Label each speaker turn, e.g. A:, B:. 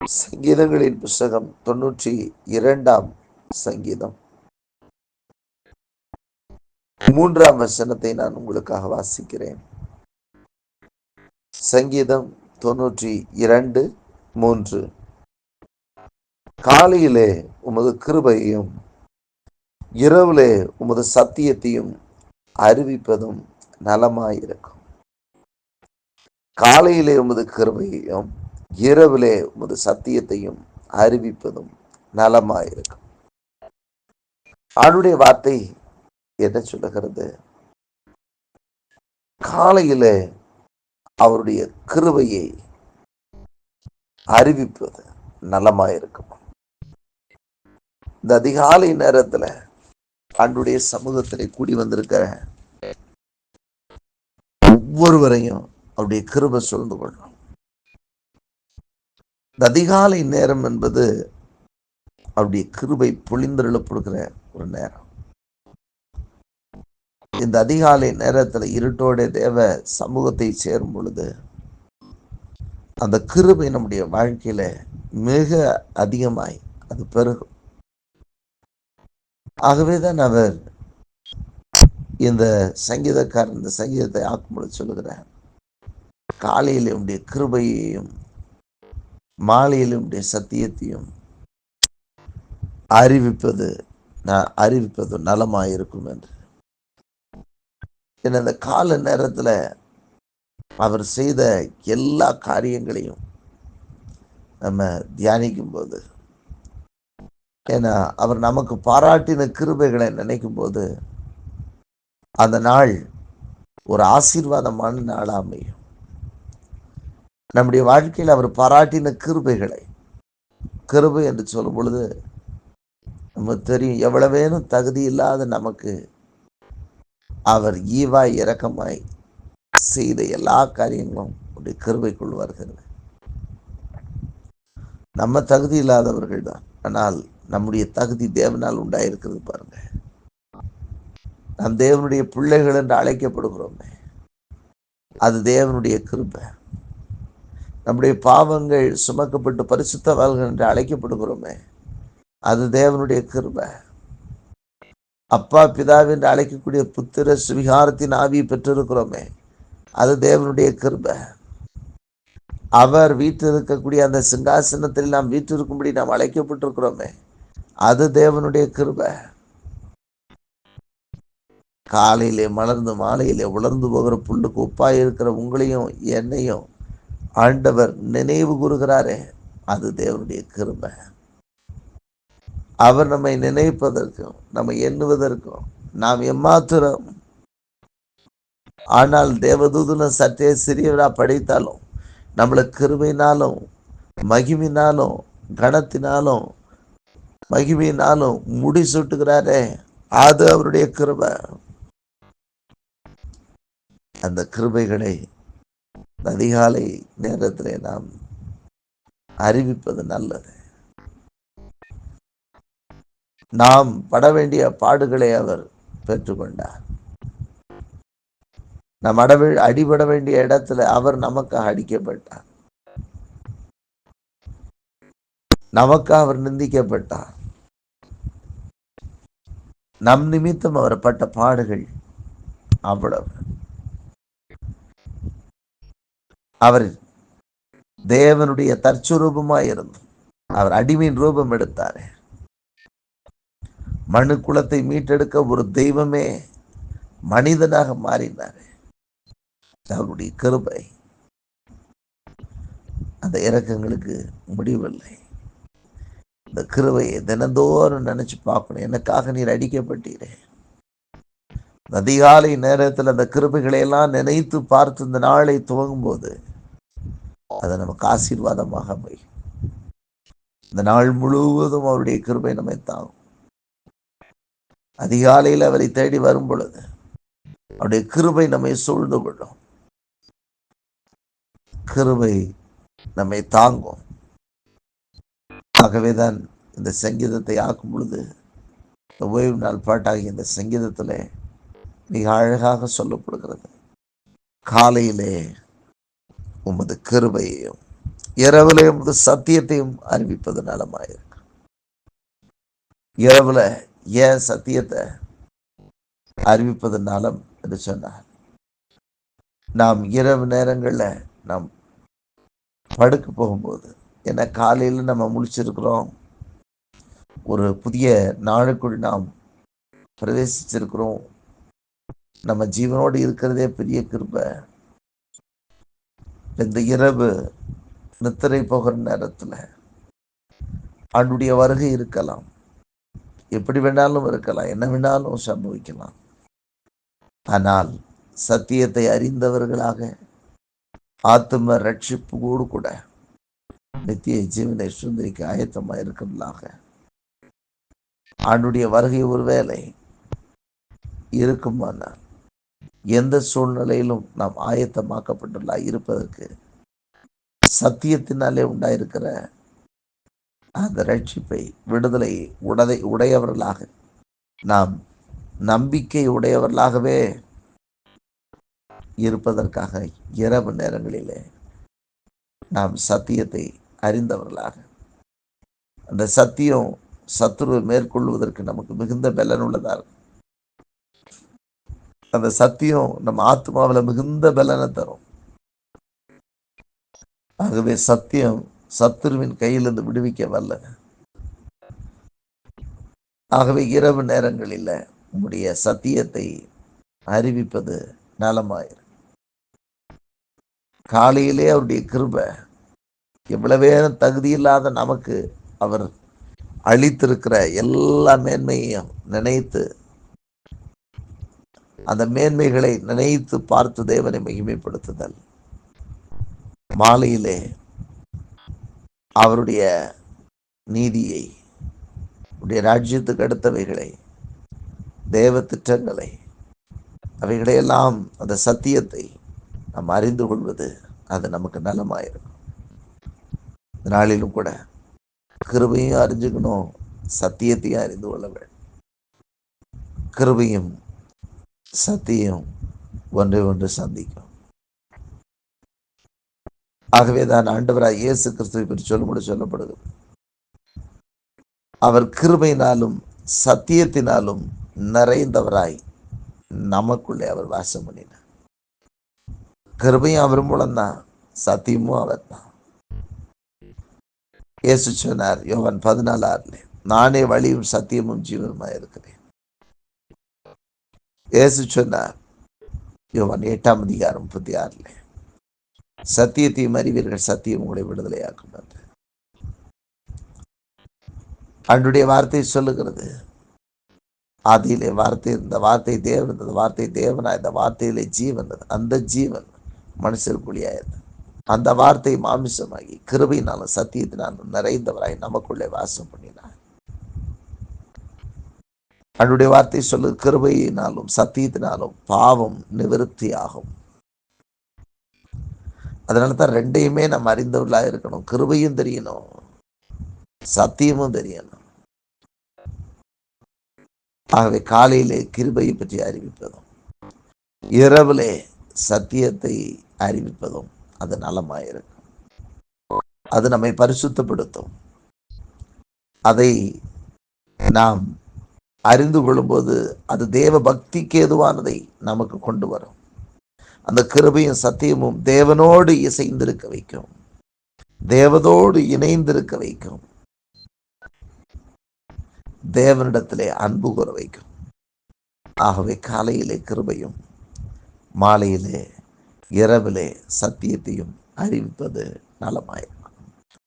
A: சங்கீதங்களின் புஸ்தகம் தொன்னூற்றி இரண்டாம் சங்கீதம். மூன்றாம் வசனத்தை நான் உங்களுக்காக வாசிக்கிறேன். சங்கீதம் தொன்னூற்றி இரண்டு மூன்று. காலையிலே உமது கிருபையும் இரவிலே உமது சத்தியத்தையும் அறிவிப்பதும் நலமாயிருக்கும். காலையிலே உமது கிருபையையும் இரவிலே உமது சத்தியத்தையும் அறிவிப்பதும் நலமாயிருக்கும். ஆளுடைய வார்த்தை என்ன சொல்லுகிறது? காலையில அவருடைய கிருவையை அறிவிப்பது நலமாயிருக்கும். இந்த அதிகாலை நேரத்துல ஆண்டுடைய சமூகத்தில் கூடி வந்திருக்கிற ஒவ்வொருவரையும் அவருடைய கிருபை சொல்ந்து கொள்ளணும் இந்த அதிகாலை நேரம் என்பது அவருடைய கிருபை பொழிந்தெழுப்படுகிற ஒரு நேரம். இந்த அதிகாலை நேரத்தில் இருட்டோட தேவ சமூகத்தை சேரும் பொழுது அந்த கிருபை நம்முடைய வாழ்க்கையில மிக அதிகமாய் அது பெருகும். ஆகவேதான் அவர் இந்த சங்கீதக்காரர் இந்த சங்கீதத்தை ஆக்கும்பொழுது சொல்லுகிறார். காலையில் உடைய கிருபையையும் மாலையிலுடைய சத்தியத்தையும் அறிவிப்பது நான் அறிவிப்பது நலமாயிருக்கும் என்று. இந்த கால நேரத்தில் அவர் செய்த எல்லா காரியங்களையும் நம்ம தியானிக்கும் போது ஏன்னா அவர் நமக்கு பாராட்டின கிருபைகளை நினைக்கும் போது அந்த நாள் ஒரு ஆசீர்வாதமான நாளாக அமையும். நம்முடைய வாழ்க்கையில் அவர் பாராட்டின கிருபைகளை. கிருபை என்று சொல்லும் பொழுது நமக்கு தெரியும் எவ்வளவேனும் தகுதி இல்லாத நமக்கு அவர் ஈவாய் இரக்கமாய் செய்த எல்லா காரியங்களும் உடைய கிருபைக்குள் வருகிறது. நம்ம தகுதி இல்லாதவர்கள் தான். ஆனால் நம்முடைய தகுதி தேவனால் உண்டாயிருக்கிறது பாருங்க. நாம் தேவனுடைய பிள்ளைகள் என்று அழைக்கப்படுகிறோமே. அது தேவனுடைய கிருபை. நம்முடைய பாவங்கள் சுமக்கப்பட்டு பரிசுத்தவாள்கள் என்று அழைக்கப்படுகிறோமே. அது தேவனுடைய கிருபை. அப்பா பிதாவென்று அழைக்கக்கூடிய புத்திர சுவிகாரத்தின் ஆவியை பெற்றிருக்கிறோமே. அது தேவனுடைய கிருபை. அவர் வீட்டில் இருக்கக்கூடிய அந்த சிங்காசனத்தில் நாம் வீட்டிருக்கும்படி நாம் அழைக்கப்பட்டிருக்கிறோமே. அது தேவனுடைய கிருபை. காலையிலே மலர்ந்து மாலையிலே உலர்ந்து போகிற புல்லுக்கு உப்பாய் இருக்கிற உங்களையும் என்னையும் ஆண்டவர் நினைவு கூறுகிறாரே அது தேவனுடைய கிருபை. அவர் நம்மை நினைப்பதற்கும் நம்மை எண்ணுவதற்கும் நாம் எம்மாத்திரம். ஆனால் தேவதூதனை சற்றே சிறியவரா படைத்தாலும் நம்மளை கிருமையினாலும் மகிமினாலும் கணத்தினாலும் மகிமையினாலும் முடி சுட்டுகிறாரே அது அவருடைய கிருபை. அந்த கிருபைகளை அதிகாலை நேரத்திலே நாம் அறிவிப்பது நல்லது. நாம் பட வேண்டிய பாடுகளை அவர் பெற்றுக்கொண்டார். நம் அடவில் அடிபட வேண்டிய இடத்துல அவர் நமக்காக அடிக்கப்பட்டார். நமக்காக அவர் நிந்திக்கப்பட்டார். நம் நிமித்தம் அவர் பட்ட பாடுகள் அவ்வளவு. அவர் தேவனுடைய தற்சுரூபமாய் இருந்தும் அவர் அடிமையின் ரூபம் எடுத்தார். மனு குலத்தை மீட்டெடுக்க ஒரு தெய்வமே மனிதனாக மாறினார். அவருடைய கிருபை அந்த இறக்கங்களுக்கு முடிவில்லை. இந்த கிருபையை தினந்தோறும் நினைச்சு பார்க்கணும். எனக்காக நீர் அடிக்கப்பட்டீரே. அதிகாலை நேரத்தில் அந்த கிருபைகளை எல்லாம் நினைத்து பார்த்து இந்த நாளை துவங்கும் போது அது நமக்கு ஆசீர்வாதமாக அமையும். இந்த நாள் முழுவதும் அவருடைய கிருபை நம்மை தாங்கும். அதிகாலையில் அவரை தேடி வரும் பொழுது அவருடைய கிருபை நம்மை சூழ்ந்து கொள்ளும். கிருபை நம்மை தாங்கும். ஆகவேதான் இந்த சங்கீதத்தை ஆக்கும் பொழுது இந்த ஓய்வு நாள் பாட்டாகி இந்த சங்கீதத்தில் மிக அழகாக சொல்லப்படுகிறது. காலையிலே உமது கிருபையையும் இரவுல உமது சத்தியத்தையும் அறிவிப்பது நலமாயிருக்கு. இரவுல ஏன் சத்தியத்தை அறிவிப்பது நலம் என்று சொன்னார். நாம் இரவு நேரங்களில் நாம் படுக்க போகும்போது ஏன்னா காலையில் நம்ம முழிச்சிருக்கிறோம்? ஒரு புதிய நாளுக்குள் நாம் பிரவேசிச்சிருக்கிறோம். நம்ம ஜீவனோடு இருக்கிறதே பெரிய கிருப. இந்த இரவு நித்திரை போகிற நேரத்தில் ஆண்டுடைய வருகை இருக்கலாம். எப்படி வேணாலும் இருக்கலாம் என்ன வேணாலும் சம்பவிக்கலாம். ஆனால் சத்தியத்தை அறிந்தவர்களாக ஆத்ம ரட்சிப்போடு கூட நித்திய ஜீவனை சுந்தரிக்க ஆயத்தமாக இருக்கிறதாக ஆண்டுடைய வருகை ஒருவேளை இருக்குமானால் எந்த சூழ்நிலையிலும் நாம் ஆயத்தமாக்கப்பட்டுள்ள இருப்பதற்கு சத்தியத்தினாலே உண்டாயிருக்கிற அந்த ரட்சிப்பை விடுதலை உடதை உடையவர்களாக நாம் நம்பிக்கை உடையவர்களாகவே இருப்பதற்காக இரவு நேரங்களிலே நாம் சத்தியத்தை அறிந்தவர்களாக. அந்த சத்தியம் சத்துருவை மேற்கொள்வதற்கு நமக்கு மிகுந்த பலனுள்ளதாக இருக்கும் அந்த சத்தியம் நம்ம ஆத்மாவில் மிகுந்த பலனை தரும். ஆகவே சத்தியம் சத்துருவின் கையிலிருந்து விடுவிக்க வல்ல. ஆகவே இரவு நேரங்களில் உங்களுடைய சத்தியத்தை அறிவிப்பது நலமாயிரு. காலையிலே அவருடைய கிருபை எவ்வளவே தகுதி இல்லாத நமக்கு அவர் அளித்திருக்கிற எல்லா மேன்மையையும் நினைத்து அந்த மேன்மைகளை நினைத்து பார்த்து தேவனை மகிமைப்படுத்துதல். மாலையிலே அவருடைய நீதியை உடைய ராஜ்யத்துக்கு அடுத்தவைகளை தேவ திட்டங்களை அவைகளையெல்லாம் அந்த சத்தியத்தை நாம் அறிந்து கொள்வது அது நமக்கு நலமாயிருக்கும். நாளிலும் கூட கிருபையும் அறிஞ்சுக்கணும் சத்தியத்தையும் அறிந்து கொள்ள வேண்டும். கிருபையும் சத்தியம் ஒன்றை ஒன்று சந்திக்கும். ஆகவே தான் ஆண்டவராய் இயேசு கிறிஸ்துவை பற்றி சொல்லும்படி சொல்லப்படுகிறது. அவர் கிருபையினாலும் சத்தியத்தினாலும் நிறைந்தவராய் நமக்குள்ளே அவர் வாசம் பண்ணினார். கிருபையும் அவர் மூலம்தான் சத்தியமும் அவர் தான் இயேசு சொன்னார் யோவன் பதினாலு ஆறுல நானே வழியும் சத்தியமும் ஜீவனுமா இருக்கிறேன். இயேசு சொன்னார் யோவான் எட்டாம் அதிகாரம் முப்பத்தி ஆறில் சத்தியத்தையும் அறிவீர்கள் சத்தியம் உங்களை விடுதலையாக்கும் என்று அன்றைய வார்த்தை சொல்லுகிறது. ஆதியிலே வார்த்தை இருந்த வார்த்தை தேவன் இருந்தது வார்த்தை தேவனா இந்த வார்த்தையிலே ஜீவன் அந்த ஜீவன் மனுஷருக்குள்ளியாயிருந்தது அந்த வார்த்தை மாமிசமாகி கிருபையினாலும் சத்தியத்தினாலும் நிறைந்தவராய் நமக்குள்ளே வாசம் பண்ணினார். அவனுடைய வார்த்தை சொல்லு கிருபையினாலும் சத்தியத்தினாலும் பாவம் நிவிருத்தி ஆகும் அதனால தான் ரெண்டையுமே நம்ம அறிந்தவர்களாக இருக்கணும். கிருபையும் தெரியணும் சத்தியமும் தெரியணும். ஆகவே காலையிலே கிருபையை பற்றி அறிவிப்பதும் இரவிலே சத்தியத்தை அறிவிப்பதும் அது நலமாயிருக்கும். அது நம்மை பரிசுத்தப்படுத்தும். அதை நாம் அறிந்து கொள்ளும்போது அது தேவ பக்திக்கு ஏதுவானதை நமக்கு கொண்டு வரும். அந்த கிருபையும் சத்தியமும் தேவனோடு இசைந்திருக்க வைக்கும். தேவதோடு இணைந்திருக்க வைக்கும். தேவனிடத்திலே அன்பு கூற வைக்கும். ஆகவே காலையிலே கிருபையும் மாலையிலே இரவிலே சத்தியத்தையும் அறிவிப்பது நலமாயிருக்கும்